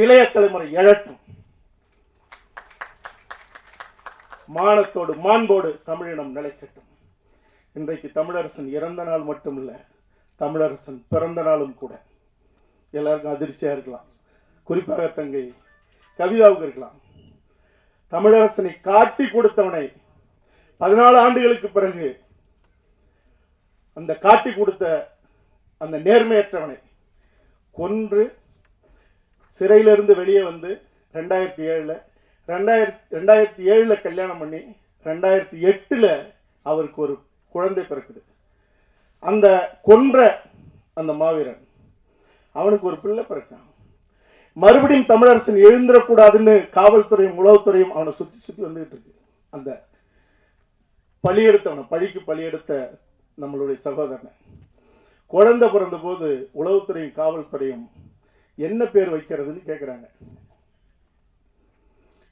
இளைய தலைமுறை எழட்டும். மானத்தோடு மாண்போடு தமிழினம் நிலைக்கட்டும். இன்றைக்கு தமிழரசன் இறந்த நாள் மட்டுமில்ல தமிழரசன் பிறந்த நாளும் கூட. எல்லாருக்கும் அதிர்ச்சியாக இருக்கலாம். குறிப்பாக தங்கை கவிதாவுக்கு இருக்கலாம். தமிழரசனை காட்டி கொடுத்தவனை பதினாலு ஆண்டுகளுக்கு பிறகு அந்த காட்டி கொடுத்த அந்த நேர்மையற்றவனை கொன்று சிறையிலிருந்து வெளியே வந்து ரெண்டாயிரத்தி ஏழில் ரெண்டாயிரத்தி ரெண்டாயிரத்தி ஏழில் கல்யாணம் பண்ணி ரெண்டாயிரத்தி எட்டில் அவருக்கு ஒரு குழந்தை பிறக்குது. அந்த கொன்ற அந்த மாவீரன் அவனுக்கு ஒரு பிள்ளை பிறக்கான் மறுபடியும் தமிழரசன் எழுந்திடக்கூடாதுன்னு காவல்துறையும் உளவுத்துறையும் அவனை சுற்றி சுற்றி வந்துகிட்டு இருக்கு. அந்த பழியெடுத்தவனை பழிக்கு பழியெடுத்த நம்மளுடைய சகோதரனை. குழந்தை பிறந்தபோது உளவுத்துறையும் காவல்துறையும் என்ன பேர் வைக்கிறதுன்னு கேட்குறாங்க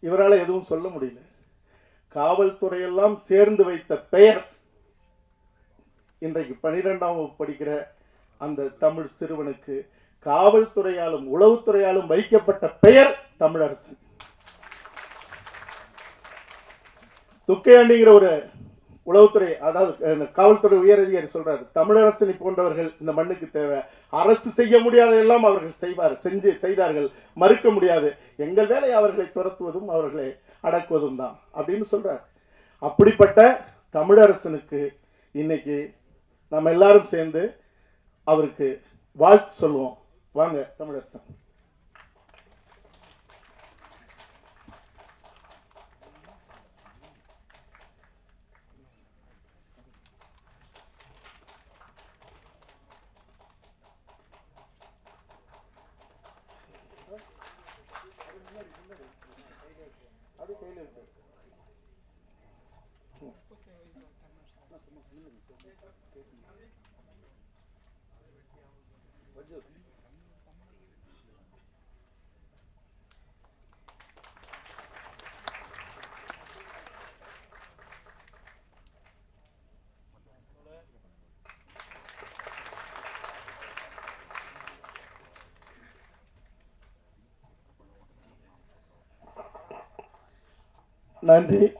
இவரால் எதுவும் சொல்ல முடியல. காவல்துறையெல்லாம் சேர்ந்து வைத்த பெயர் இன்றைக்கு பனிரெண்டாம் வகுப்பு படிக்கிற அந்த தமிழ் சிறுவனுக்கு காவல்துறையாலும் உளவுத்துறையாலும் வைக்கப்பட்ட பெயர் தமிழரசன். துக்கையாண்டிங்கிற ஒரு உளவுத்துறை அதாவது காவல்துறை உயர் அதிகாரி சொல்றாரு தமிழரசனை போன்றவர்கள் இந்த மண்ணுக்கு தேவை. அரசு செய்ய முடியாததெல்லாம் அவர்கள் செய்வார் செஞ்சு செய்தார்கள். மறுக்க முடியாது. எங்கள் வேலை அவர்களை துரத்துவதும் அவர்களை அடக்குவதும் தான். அப்படின்னு சொல்றார். அப்படிப்பட்ட தமிழரசனுக்கு இன்னைக்கு நம்ம எல்லாரும் சேர்ந்து அவருக்கு வாழ்த்து சொல்லுவோம். வாங்க தமிழரசன். Pode ir. நன்றி.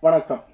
வணக்கம்.